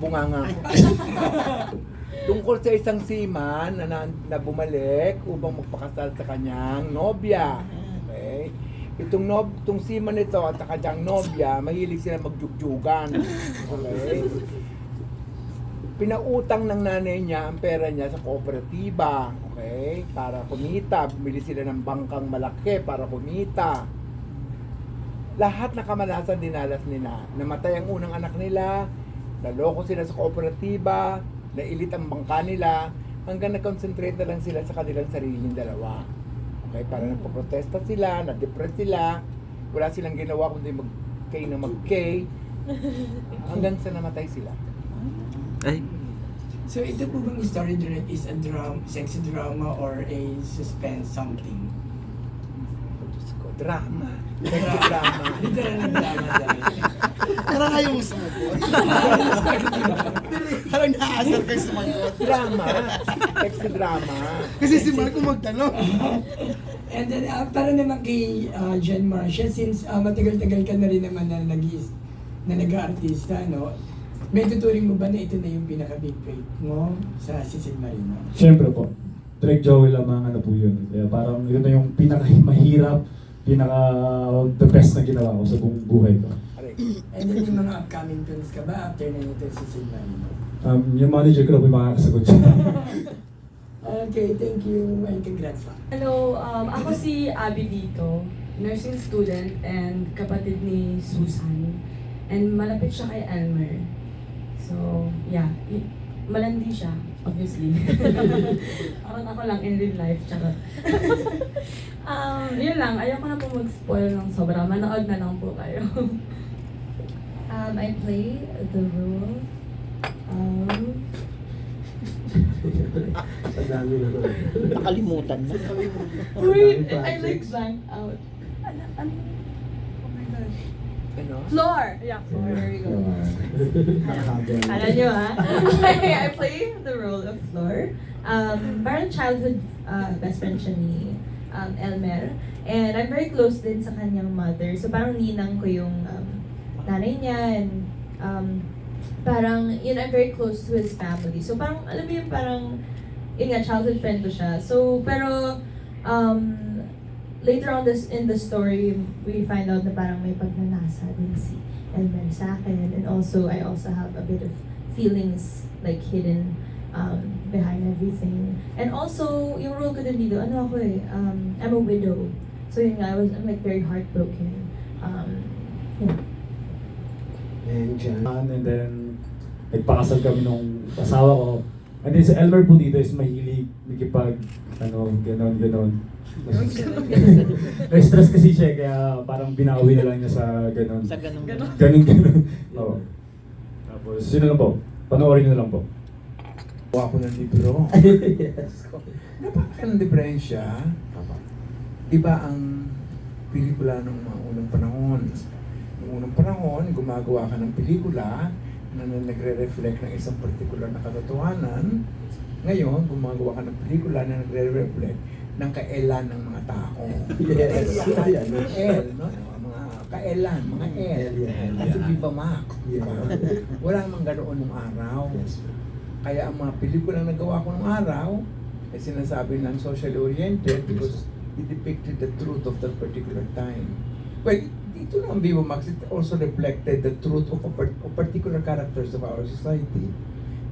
Bunganga ko. Tungkol sa isang seaman na, na, na bumalik upang magpakasal sa kanyang nobya. Okay? Itong, nob, itong seaman nito at sa kanyang nobya, mahilig sila magjugjugan. Okay? Pinautang ng nanay niya ang pera niya sa kooperatiba. Okay? Para kumita. Bumili sila ng bangkang malaki para kumita. Lahat na kamalasan dinalas nila. Namatay ang unang anak nila, naloko sila sa kooperatiba, nailit ang bangka nila, hanggang nag-concentrate na lang sila sa kanilang sariling dalawa. Okay, para nagpo-protesta sila, na-depress sila, wala silang ginawa kundi mag-K na mag-K, hanggang sa namatay sila. Ay, So ito po bang story direct is a drama, sexy drama or a suspense something? Diyos ko, drama. drama. Literal na drama talaga. Parang ayaw mo sumagot. Parang naaasar kayo sumagot. drama. Sexy drama. Kasi si Marco magtanong. And then, uh, para naman kay uh, Jen Marcia, since uh, matagal-tagal ka na rin naman na nag na nag-aartista, no? May tuturing mo ba na ito na yung pinaka-big break mo sa Sisid Marino? Siyempre po, Drake Joel lamang ano po yun. Kaya parang yun na yung pinaka-mahirap, pinaka-the best na ginawa ko sa buong buhay ko. And then yung mga upcoming films ka ba after na ito Sisid Marino? Um, yung manager ko na po yung makakasagot siya. Okay, thank you and congrats pa. Hello, um, ako si Abby dito, nursing student and kapatid ni Susan. And malapit siya kay Elmer. So, yeah. y- Malandi siya, obviously. Parang ako lang in real life, tsaka. um, yun lang, ayoko na po mag-spoil ng sobra. Manood na lang po kayo. Um, I play the role um, nakalimutan na. Wait, I like blank out. Ano, ano? Oh my God. Ano? Floor! Yeah, floor. There we go. Kala nyo ha? I play the role of Floor. Um, parang childhood uh, best friend siya ni um, Elmer. And I'm very close din sa kanyang mother. So parang ninang ko yung um, nanay niya and um, parang, yun, I'm very close to his family. So parang, alam mo yun, parang, yun nga, childhood friend ko siya. So, pero, um, later on this in the story, we find out na parang may pagnanasa din si Elmer sa akin. And also, I also have a bit of feelings like hidden um, behind everything. And also, yung role ko din dito, ano ako eh, um, I'm a widow. So yun nga, I was, I'm like very heartbroken. Um, yeah. And then, nagpakasal kami nung asawa ko. And then si Elmer po dito is mahilig, nagkipag, ano, ganon, ganon. Na-stress kasi siya, kaya parang binawi na lang niya sa ganon. Sa ganun. Ganon. Ganon, ganon. Oo. Tapos, yun na lang po. Panoorin niyo na lang po. Kuha ko ng libro. Napaka ng diferensya. Iba ang pelikula ng mga unang panahon. Unang panahon, gumagawa ka ng pelikula na nagre-reflect ng isang particular na katotohanan. Ngayon, gumagawa ka ng pelikula na nagre-reflect ng kaelan ng mga tao. Yes. Ayan. El, no? Mga kaelan, mga El. Yeah. Kasi Viva. Yeah. Wala namang ganoon nung araw. Kaya ang mga pelikulang nagawa ko nung araw, ay sinasabi ng socially oriented because it depicted the truth of that particular time. Well, dito naman Viva Max, it also reflected the truth of, a of particular characters of our society.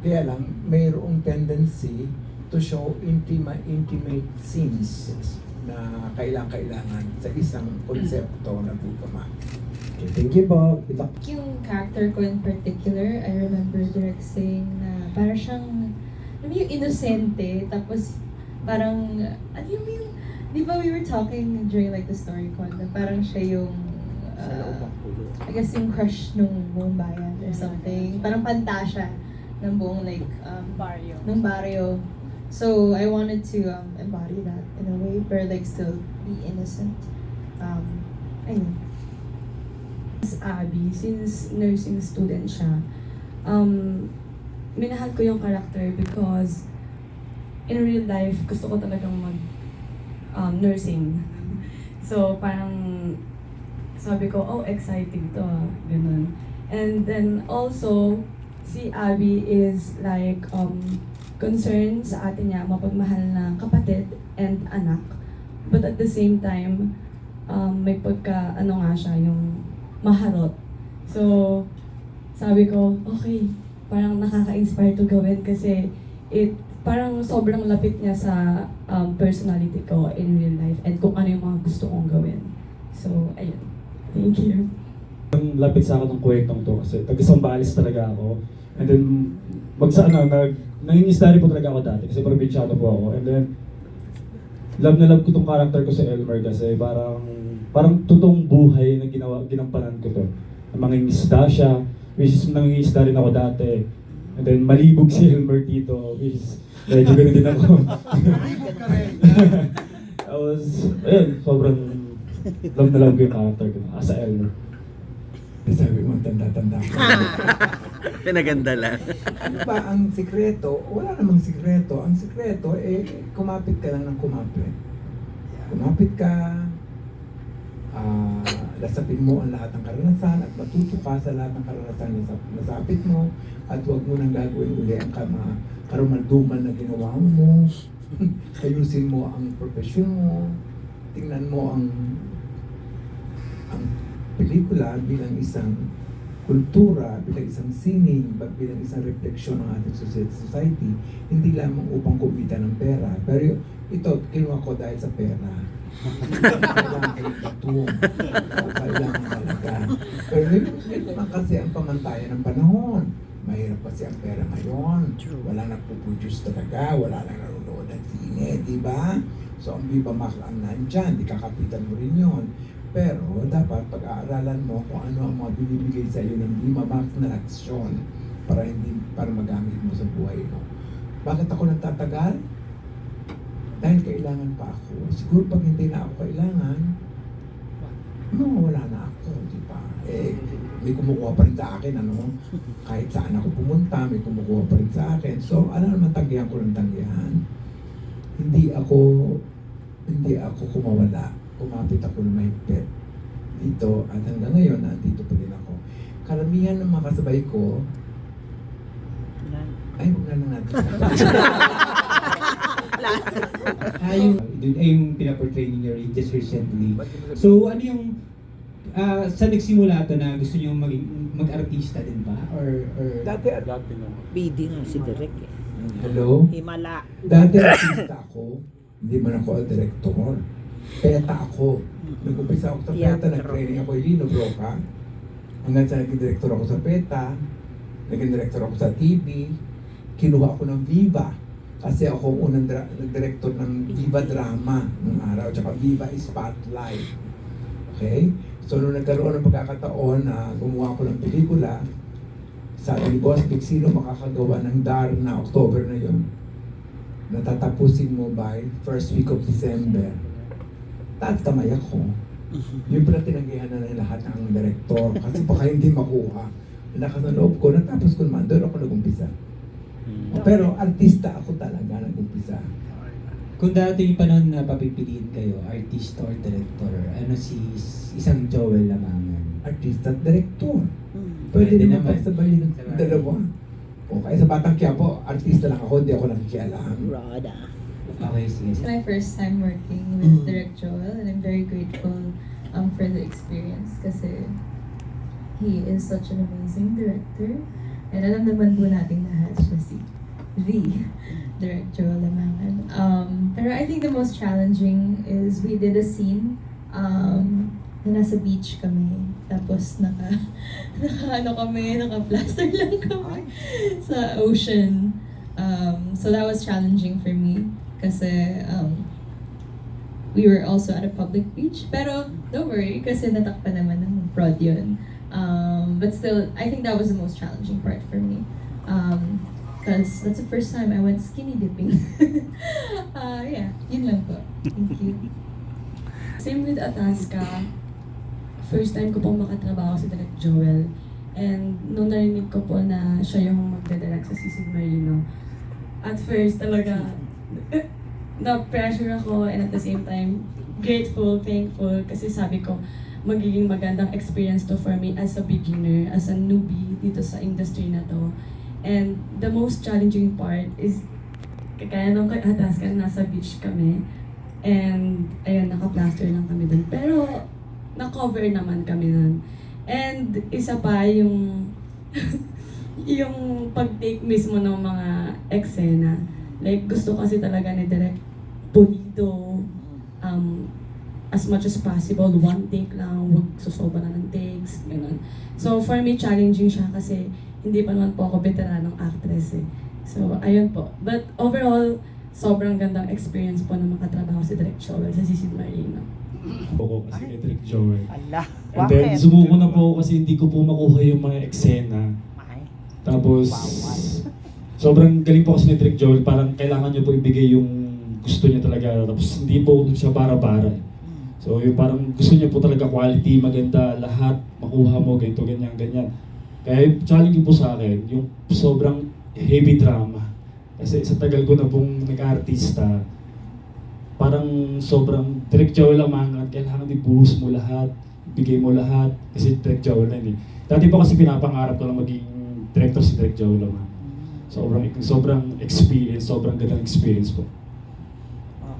Kaya lang, mayroong tendency to show intima, intimate scenes na kailangan-kailangan sa isang konsepto na Viva Max. Okay, thank you po. Good luck. Yung character ko in particular, I remember direct saying na para siyang, alam mo yung inosente, tapos parang, ano yung, di ba we were talking during like the story ko, na parang siya yung, uh, I guess yung crush nung buong bayan or something. Parang pantasya ng buong like, um, barrio. Ng barrio. So, I wanted to um, embody that in a way, but like still be innocent. Um, ayun. Miss Abby, since nursing student siya, um, minahal ko yung character because in real life, gusto ko talagang mag um, nursing. So, parang sabi ko, oh, exciting to ah, ganun. And then also, si Abby is like um, concerned sa atin niya mapagmahal na kapatid and anak. But at the same time, um, may pagka, ano nga siya, yung maharot. So, sabi ko, okay, parang nakaka-inspire to gawin kasi it parang sobrang lapit niya sa um, personality ko in real life and kung ano yung mga gusto kong gawin. So, ayun. Thank you. Ang lapit sa akin ng kwentong to kasi taga-Sambales talaga ako. And then, magsa ano, nag, nangingisdari po talaga ako dati kasi probinsyano po ako. And then, love na love ko tong character ko sa Elmer kasi parang, parang totoong buhay na ginawa, ginampanan ko to. Mangingisda siya, which is nangingisda rin ako dati. And then, malibog si Elmer dito, which is, medyo ganun din ako. I was, ayun, sobrang love na love ko yung character ko as a Elmer. Sabi mo, tanda-tanda ko. Pinaganda lang. ano ba ang sikreto? Wala namang sikreto. Ang sikreto, eh, kumapit ka lang ng kumapit. Kumapit ka, ah, lasapin mo ang lahat ng karanasan at matuto ka sa lahat ng karanasan na sa- nasapit mo at huwag mo nang gagawin uli ang kama, karumalduman na ginawa mo. Ayusin mo ang profesyon mo. Tingnan mo ang ang pelikula bilang isang kultura, bilang isang sining, bilang isang refleksyon ng ating socie- society, hindi lamang upang kumita ng pera. Pero ito, kinuha ko dahil sa pera. Kailangan ko ito. Kailangan talaga. Pero yun naman kasi ang pamantayan ng panahon. Mahirap kasi ang pera ngayon. Wala nagpo-produce talaga, wala nang nanonood ng sine, di ba? So ang Viva Max ang nandyan, di kakapitan mo rin yun. Pero dapat pag-aaralan mo kung ano ang mga binibigay sa iyo ng Viva Max na aksyon para hindi para magamit mo sa buhay mo. Bakit ako nagtatagal? Dahil kailangan pa ako. Siguro pag hindi na ako kailangan, mawawala na ako, di ba? Eh, may kumukuha pa rin sa akin, ano? Kahit saan ako pumunta, may kumukuha pa rin sa akin. So, ano naman tanggihan ko ng tanggihan? Hindi ako, hindi ako kumawala. Kumapit ako ng mahigpit dito at hanggang ngayon, nandito pa din ako. Karamihan ng mga kasabay ko, ay, huwag na lang natin. Ah, yung, dun, ay yung pinaportray ninyo rin just recently. So, ano yung, ah, saan nagsimula to na gusto nyo maging, mag-artista din ba? Or, or Dati, Dati no. Bidding ang si Direk eh. hello? Himala. Dati artista ako, hindi man ako director. Peta ako. Nag-umpisa ako sa PETA, nag-training ako Ilino Broca. Hanggang sa naging director ako sa PETA, naging director ako sa TV, kinuha ako ng Viva. Kasi ako ang unang dra- nag-director ng Viva Drama nung araw, tsaka Viva Spotlight. Okay? So, nung nagkaroon ng pagkakataon na gumawa ko ng pelikula, sabi ni Boss Vic, sino makakagawa ng DAR na October na yon? Natatapusin mo by first week of December. Taas kamay ako. Yung pala tinanggihan na ng lahat ng direktor kasi baka hindi makuha. Lakas ng loob ko, natapos ko naman, doon ako nag-umpisa. Pero artista ako talaga nag-umpisa. kung dati yung panahon na papipiliin kayo, artist or director, ano si isang Joel Lamangan? Artista at direktor. Hmm. Pwede, Pwede naman pagsabayin ng dalawa. O kaya sa Batang Quiapo, artista lang ako, hindi ako nakikialam. Rada. Okay, sige. It's my first time working Mm. with Direct Joel and I'm very grateful um, for the experience kasi he is such an amazing director. And alam naman po natin lahat siya si the Direct Joel Lamangan. Um, pero I think the most challenging is we did a scene um, na nasa beach kami. Tapos naka, naka ano kami, naka-plaster lang kami sa ocean. Um, so that was challenging for me kasi um, we were also at a public beach. Pero don't worry kasi natakpan naman ng prod yun. Um, but still, I think that was the most challenging part for me. Um, Because that's the first time I went skinny dipping. uh, yeah, yun lang po. Thank you. Same with Atasca. First time ko pong makatrabaho sa Direct Joel. And nung narinig ko po na siya yung magdadirect sa Sisig Marino, at first talaga, na-pressure ako and at the same time, grateful, thankful, kasi sabi ko, magiging magandang experience to for me as a beginner, as a newbie dito sa industry na to. And the most challenging part is, kaya nung kay Ataskan, nasa beach kami. And, ayun, naka-plaster lang kami dun. Pero, na-cover naman kami nun. And, isa pa yung, yung pag-take mismo ng mga eksena. Like, gusto kasi talaga ni Direk pulido, um, as much as possible, one take lang, huwag susoba na ng takes, ganun. So, for me, challenging siya kasi hindi pa naman po ako veteranong actress eh. So, ayun po. But overall, sobrang gandang experience po na makatrabaho si Direk Joel sa Sisid Marino. Ako kasi kay Direk Joel. Ala, And then, sumuko na po kasi hindi ko po makuha yung mga eksena. Tapos, sobrang galing po kasi ni Direk Joel. Parang kailangan niyo po ibigay yung gusto niya talaga. Tapos, hindi po siya bara-bara. So, yung parang gusto niya po talaga quality, maganda, lahat, makuha mo, ganito, ganyan, ganyan. Kaya yung challenging po sa akin, yung sobrang heavy drama. Kasi sa tagal ko na pong nag-artista, parang sobrang direct Joel lang mangat, kailangan ibuhos mo lahat, bigay mo lahat, kasi direct Joel na yun eh. Dati po kasi pinapangarap ko lang maging director si direct Joel lang. Sobrang, sobrang experience, sobrang gandang experience po.